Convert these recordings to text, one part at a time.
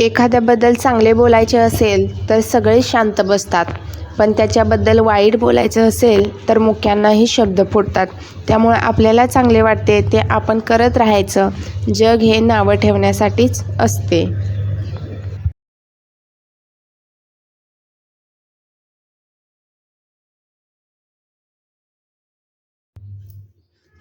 एखाद्याबद्दल चांगले बोलायचे असेल तर सगळे शांत बसतात. पण त्याच्याबद्दल वाईट बोलायचं असेल तर मुख्यांनाही शब्द फुटतात त्यामुळे आपल्याला चांगले वाटते ते आपण करत राहायचं. जग हे नावं ठेवण्यासाठीच असते.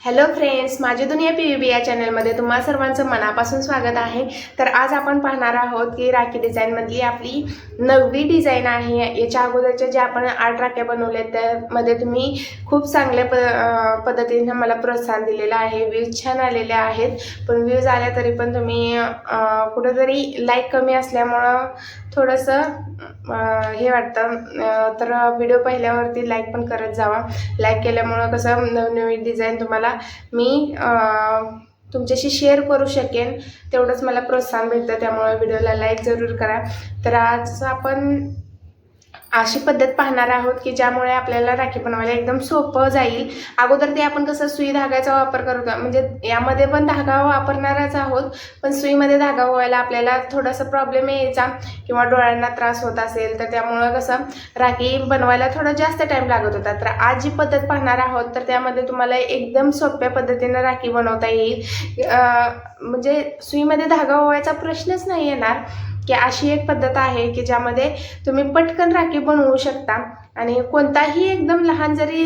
हॅलो फ्रेंड्स माझी दुनिया पी व्ही बी या चॅनलमध्ये तुम्हा सर्वांचं मनापासून स्वागत आहे. तर आज आपण पाहणार आहोत की राखी डिझाईनमधली आपली नववी डिझाईन आहे. याच्या अगोदरच्या ज्या आपण आठ राख्या बनवल्या त्यामध्ये तुम्ही खूप चांगल्या प पद्धतीनं पद्धतीने मला प्रोत्साहन दिलेलं आहे. व्ह्यूज छान आलेले आहेत. पण व्ह्यूज आल्या तरी पण तुम्ही कुठंतरी लाईक कमी असल्यामुळं थोडंसं हे वाटतं. तर व्हिडिओ पहिल्यावरती लाईक पण करत जावा. लाईक केल्यामुळं कसं नवनवीन डिझाईन तुम्हाला मी तुमच्याशी शेअर करू शकेन. तेवढंच मला प्रोत्साहन भेटतं त्यामुळे व्हिडिओला लाईक जरूर करा. तर आज आपण अशी पद्धत पाहणार आहोत की ज्यामुळे आपल्याला राखी बनवायला एकदम सोपं जाईल. अगोदर ते आपण कसं सुई धाग्याचा वापर करतो म्हणजे यामध्ये पण धागा वापरणारच आहोत पण सुईमध्ये धागा व्हायला आपल्याला थोडासा प्रॉब्लेम यायचा किंवा डोळ्यांना त्रास होत असेल तर त्यामुळं कसं राखी बनवायला थोडा जास्त टाईम लागत होता. तर आज जी पद्धत पाहणार आहोत तर त्यामध्ये तुम्हाला एकदम सोप्या पद्धतीनं राखी बनवता येईल. म्हणजे सुईमध्ये धागा व्हायचा प्रश्नच नाही येणार की अशी एक पद्धत आहे की ज्यामध्ये तुम्ही पटकन राखी बनवू शकता. आणि कोणताही एकदम लहान जरी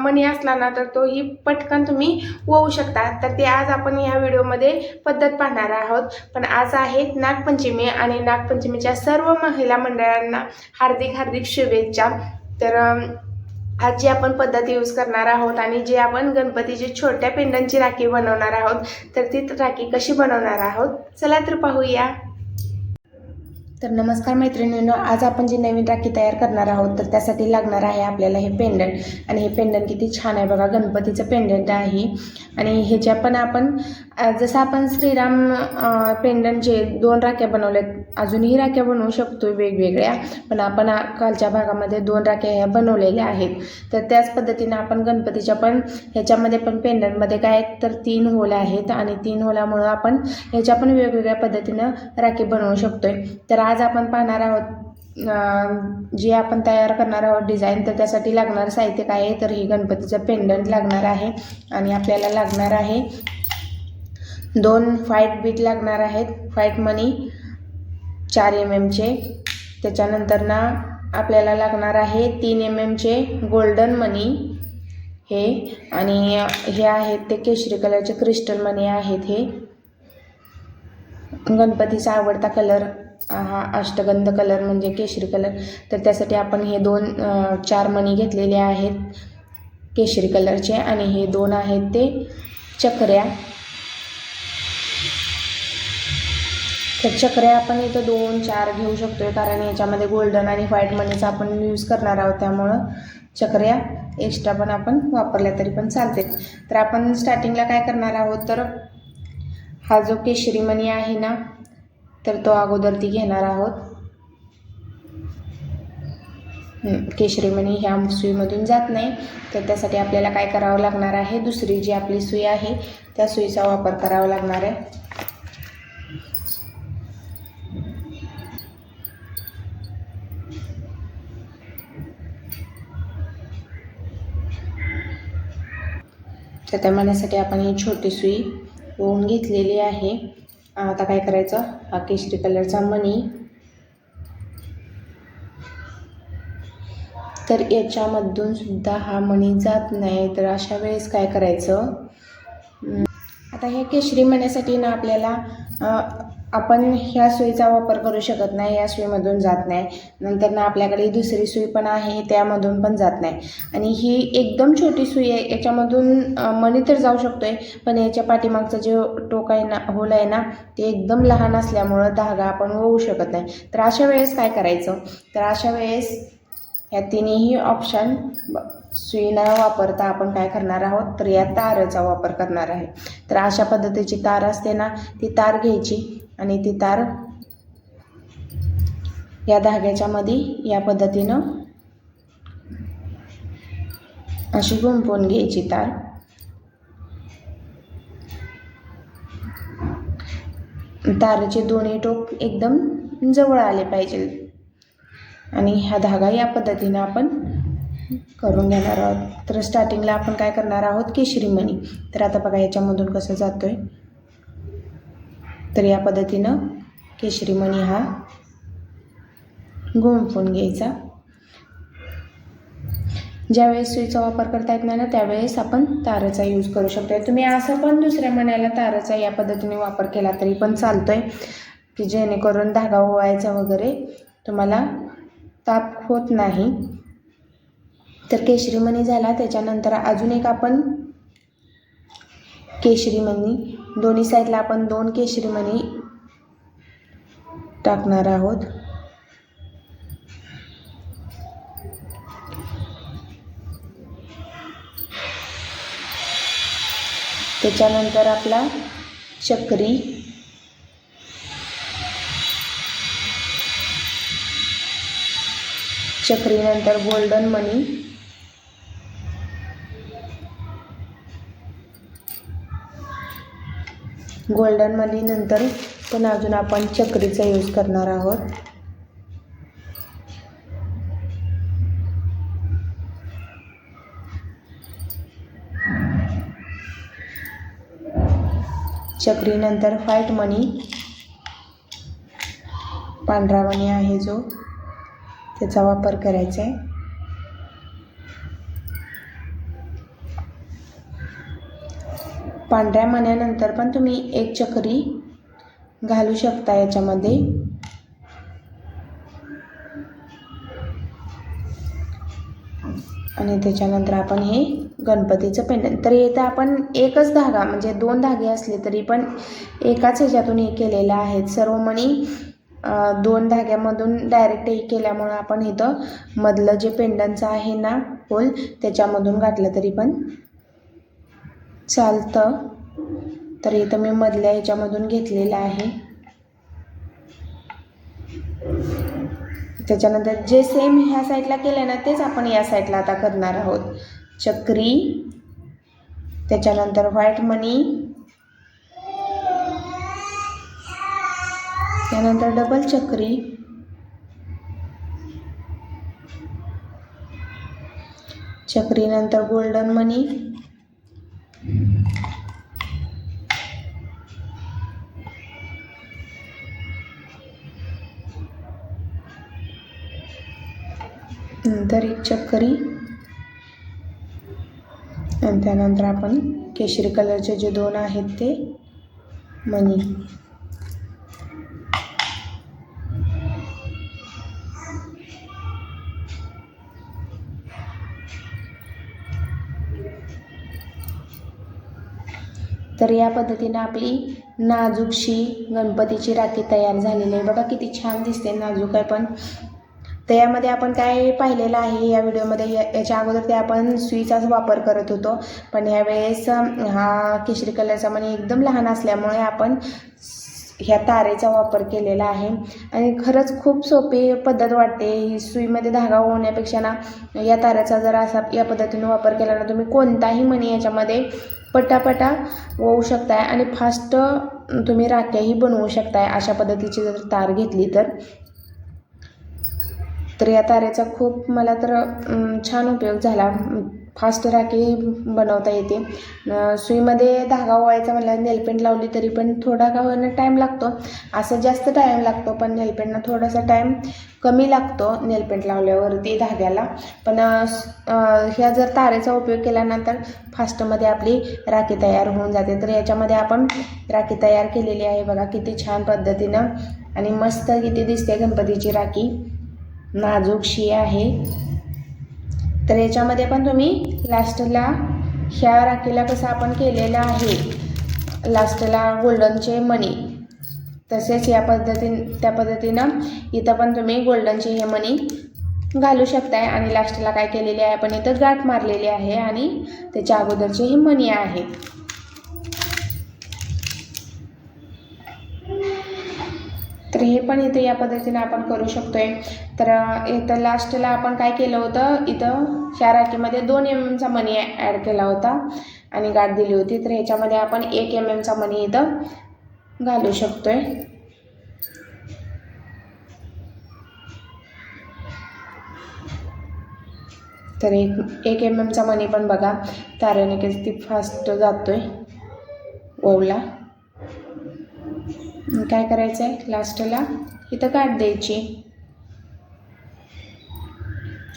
मणी असला ना तर तोही पटकन तुम्ही वळू शकता. तर ते आज आपण ह्या व्हिडिओमध्ये पद्धत पाहणार आहोत. पण आज आहे नागपंचमी आणि नागपंचमीच्या सर्व महिला मंडळांना हार्दिक हार्दिक शुभेच्छा. तर आज जी आपण पद्धत यूज करणार आहोत आणि जे आपण गणपतीची छोट्या पेंडनची राखी बनवणार आहोत तर ती राखी कशी बनवणार आहोत? चला तर पाहूया. तर नमस्कार मैत्रिणींनो आज आपण जी नवीन राखी तयार करणार आहोत तर त्यासाठी लागणार आहे आपल्याला हे पेंडंट आणि हे पेंडंट किती छान आहे बघा गणपतीचं पेंडंट आहे. आणि ह्याच्या पण आपण जसं आपण श्रीराम पेंडंट जे दोन राख्या बनवल्यात अजूनही राख्या बनवू शकतो वेगवेगळ्या पण आपण कालच्या भागामध्ये दोन राख्या ह्या बनवलेल्या आहेत. तर त्याच पद्धतीनं आपण गणपतीच्या पण ह्याच्यामध्ये पण पेंडंटमध्ये काय आहेत तर तीन होल आहेत आणि तीन होलामुळं आपण ह्याच्या पण वेगवेगळ्या पद्धतीनं राखी बनवू शकतो तर आज आपण पाहणार आहोत जे आपण तयार करणार आहोत डिझाईन तर त्यासाठी लागणारं साहित्य काय आहे तर हे गणपतीचं पेंडंट लागणार आहे आणि आपल्याला लागणार आहे दोन फाईट बीट लागणार आहेत. फाईट मनी चार एम एमचे त्याच्यानंतर ना आपल्याला लागणार आहे तीन एम एमचे गोल्डन मनी हे आणि हे आहेत ते केशरी कलरचे क्रिस्टल मनी आहेत हे. गणपतीचा आवडता कलर हा अष्टगंध कलर म्हणजे केशरी कलर तर त्यासाठी आपण हे दोन चार मणी घेतलेले आहेत. केशरी कलरचे आणि हे दोन आहेत ते चकऱ्या. तर चकऱ्या आपण इथं दोन चार घेऊ शकतोय कारण याच्यामध्ये गोल्डन आणि व्हाईट मनीचा आपण यूज करणार आहोत त्यामुळं चकऱ्या एक्स्ट्रा पण आपण वापरल्या तरी पण चालते तर आपण स्टार्टिंगला काय करणार आहोत तर हा जो केशरी मणी आहे ना तर तो अगोदर ती घेणार आहोत. केशरी मणी ह्या सुईमधून जात नाही तर त्यासाठी आपल्याला काय करावं लागणार आहे दुसरी जी आपली सुई आहे त्या सुईचा वापर करावा लागणार आहे. तर त्या मण्यासाठी आपण ही छोटी सुई ओवून घेतलेली आहे. आता काय करायचं? हा केशरी कलरचा मणी. तर याच्यामधून सुद्धा हा मणी जात नाही. तर अशा वेळेस काय करायचं? आता हे केशरी मण्यासाठी ना आपल्याला आपण ह्या सुईचा वापर करू शकत नाही या सुईमधून जात नाही. नंतर ना आपल्याकडे दुसरी सुई पण आहे त्यामधून पण जात नाही. आणि ही एकदम छोटी सुई आहे याच्यामधून मणी तर जाऊ शकतो आहे पण याच्या पाठीमागचं जे टोक आहे ना होल आहे ना ते एकदम लहान असल्यामुळं धागा आपण होऊ शकत नाही. तर अशा वेळेस काय करायचं? तर अशा वेळेस ह्या तिन्ही ऑप्शन सुई न वापरता आपण काय करणार आहोत? तर या तारचा वापर करणार आहे. तर अशा पद्धतीची तार असते ना ती तार घ्यायची. आणि ती तार या धाग्याच्या मध्ये या पद्धतीनं अशी गुंपवून घ्यायची तार. तारचे दोन्ही टोक एकदम जवळ आले पाहिजे. आणि हा धागा या पद्धतीनं आपण करून घेणार आहोत. तर स्टार्टिंगला आपण काय करणार आहोत केशरी मणी. तर आता बघा याच्यामधून कसं जातो आहे तर या पद्धतीनं केशरी मणी हा गुंफून घ्यायचा. ज्यावेळेस सुईचा वापर करता येत नाही ना त्यावेळेस आपण ताराचा यूज करू शकतो तुम्ही असं पण दुसऱ्या मण्याला ताराचा या पद्धतीने वापर केला तरी पण चालतोय की जेणेकरून धागा ओवायचा वगैरे तुम्हाला ताप होत नाही. तर केशरी मणी झाला त्याच्यानंतर अजून एक आपण केशरी मणी दोन्ही साईडला आपण दोन केशरी मणी टाकणार आहोत. त्याच्यानंतर आपला चक्री. चक्रीनंतर गोल्डन मनी. गोल्डन मनी नंतर पण अजून आपण चक्रीचा यूज करणार आहोत. चक्रीनंतर व्हाईट मनी पांढरा मणी आहे जो. त्याचा वापर करायचा आहे. पांढऱ्या मण्यानंतर पण तुम्ही एक चक्री घालू शकता याच्यामध्ये. आणि त्याच्यानंतर आपण हे गणपतीचं पेंडन तर इथं आपण एकच धागा म्हणजे दोन धागे असले तरी पण एकाच ह्याच्यातून हे केलेलं आहे सर्व मणी दोन धाग्यामधून डायरेक्ट हे केल्यामुळं आपण इथं मधलं जे पेंडनचं आहे ना होल त्याच्यामधून घातलं तरी पण चालतं. तर इथं मी मधल्या ह्याच्यामधून घेतलेलं आहे. त्याच्यानंतर जे सेम ह्या साईडला केलं ना तेच आपण या साईडला आता करणार आहोत. चक्री त्याच्यानंतर व्हाईट मनी त्यानंतर डबल चक्री. चक्रीनंतर गोल्डन मनी नंतर एक चक्करी. आणि त्यानंतर आपण केशरी कलरचे जे दोन आहेत ते मनी तर या पद्धतीनं आपली नाजूकशी गणपतीची राखी तयार झालेली आहे. बघा किती छान दिसते नाजूक आहे पण तर यामध्ये आपण काय पाहिलेलं आहे या व्हिडिओमध्ये? या याच्या अगोदर ते आपण सुईचाच वापर करत होतो. पण ह्यावेळेस हा केशरी कलरचा मणी एकदम लहान असल्यामुळे आपण ह्या तारेचा वापर केलेला आहे. आणि खरंच खूप सोपी पद्धत वाटते. ही सुईमध्ये धागा होण्यापेक्षा ना या ताऱ्याचा जर असा या पद्धतीने वापर केला ना तुम्ही कोणताही मणी याच्यामध्ये पटापटा होऊ शकताय. आणि फास्ट तुम्ही राख्याही बनवू शकताय. अशा पद्धतीची जर तार घेतली तर. तर या तारेचा खूप मला तर छान उपयोग झाला. फास्ट राखी बनवता येते. सुईमध्ये धागा ओवायचा म्हणलं नेलपेंट लावली तरी पण थोडा का होईना टाईम लागतो. असं जास्त टाईम लागतो पण नेलपेंटना थोडासा टाईम कमी लागतो नेलपेंट लावल्यावरती धाग्याला. पण ह्या जर तारेचा उपयोग केल्यानंतर फास्टमध्ये आपली राखी तयार होऊन जाते. तर याच्यामध्ये आपण राखी तयार केलेली आहे. बघा किती छान पद्धतीनं आणि मस्त किती दिसते गणपतीची राखी. नाजूकशी आहे. तर याच्यामध्ये पण तुम्ही लास्टला ह्या राखेला कसं आपण केलेलं आहे लास्टला गोल्डनचे मणी तसेच या पद्धतीन त्या पद्धतीनं इथं पण तुम्ही गोल्डनचे हे मणी घालू शकताय. आणि लास्टला काय केलेले आहे आपण इथं गाठ मारलेली आहे आणि त्याच्या अगोदरचे हे मणी आहेत तर हे पण इथे या पद्धतीने आपण करू शकतो आहे तर इथं लास्टला आपण काय केलं होतं? इथं ह्या राखीमध्ये दोन एम एमचा मनी ॲड केला होता आणि गाठ दिली होती. तर ह्याच्यामध्ये आपण एक एम एमचा मनी इथं घालू शकतो आहे तर एक एक एम एमचा मनी पण बघा. तारेने किती फास्ट जातोय. ओवला. काय करायचं आहे लास्टला इथं गाठ द्यायची.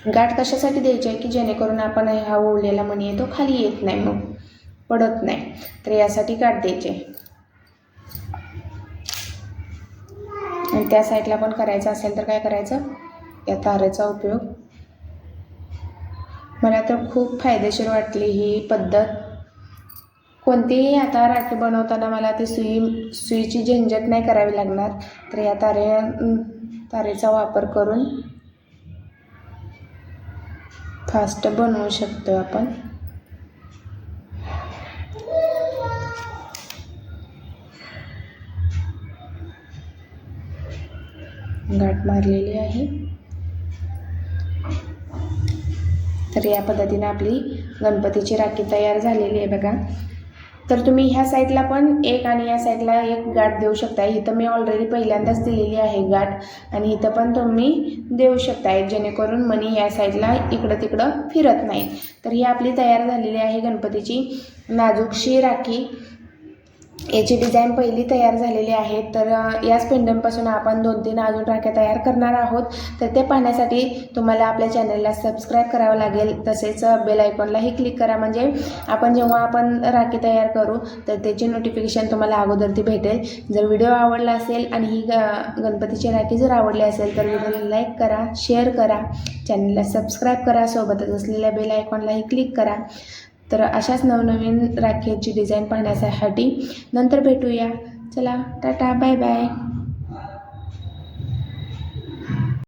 गाठ कशासाठी द्यायची आहे की जेणेकरून आपण हा ओवलेला मणी आहे तो खाली येत नाही मग पडत नाही. तर यासाठी गाठ द्यायची आहे. आणि त्या साईडला पण करायचं असेल तर काय करायचं? या तारेचा उपयोग. मला तर खूप फायदेशीर वाटली ही पद्धत. कोणतीही आता राखी बनवताना मला ती सुई सुईची झंझट नाही करावी लागणार. तर या तारे तारेचा वापर करून फास्ट बनवू शकतो आपण. गाठ मारलेली आहे. तर या पद्धतीने आपली गणपतीची राखी तयार झालेली आहे बघा. तर तुम्ही ह्या साईडला पण एक आणि या साईडला एक गाठ देऊ शकता. इथं मी ऑलरेडी पहिल्यांदाच दिलेली आहे गाठ आणि इथं पण तुम्ही देऊ शकताय जेणेकरून मनी या साईडला इकडं तिकडं फिरत नाही. तर ही आपली तयार झालेली आहे गणपतीची नाजूकशी राखी. याची डिझाईन पहिली तयार झालेली आहे. तर याच पेंडमपासून आपण दोन तीन अजून राख्या तयार करणार आहोत. तर ते पाहण्यासाठी तुम्हाला आपल्या चॅनलला सबस्क्राईब करावं लागेल. तसेच बेल आयकॉनलाही क्लिक करा. म्हणजे आपण जेव्हा आपण राखी तयार करू तर त्याची नोटिफिकेशन तुम्हाला अगोदर ती भेटेल. जर व्हिडिओ आवडला असेल आणि ही ग गणपतीची राखी जर आवडली असेल तर व्हिडिओला लाईक करा शेअर करा. चॅनलला सबस्क्राईब करा. सोबतच असलेल्या बेल आयकॉनलाही क्लिक करा. तर अशाच नवनवीन राखेची डिझाईन पाहण्यासाठी नंतर भेटूया. चला टाटा बाय बाय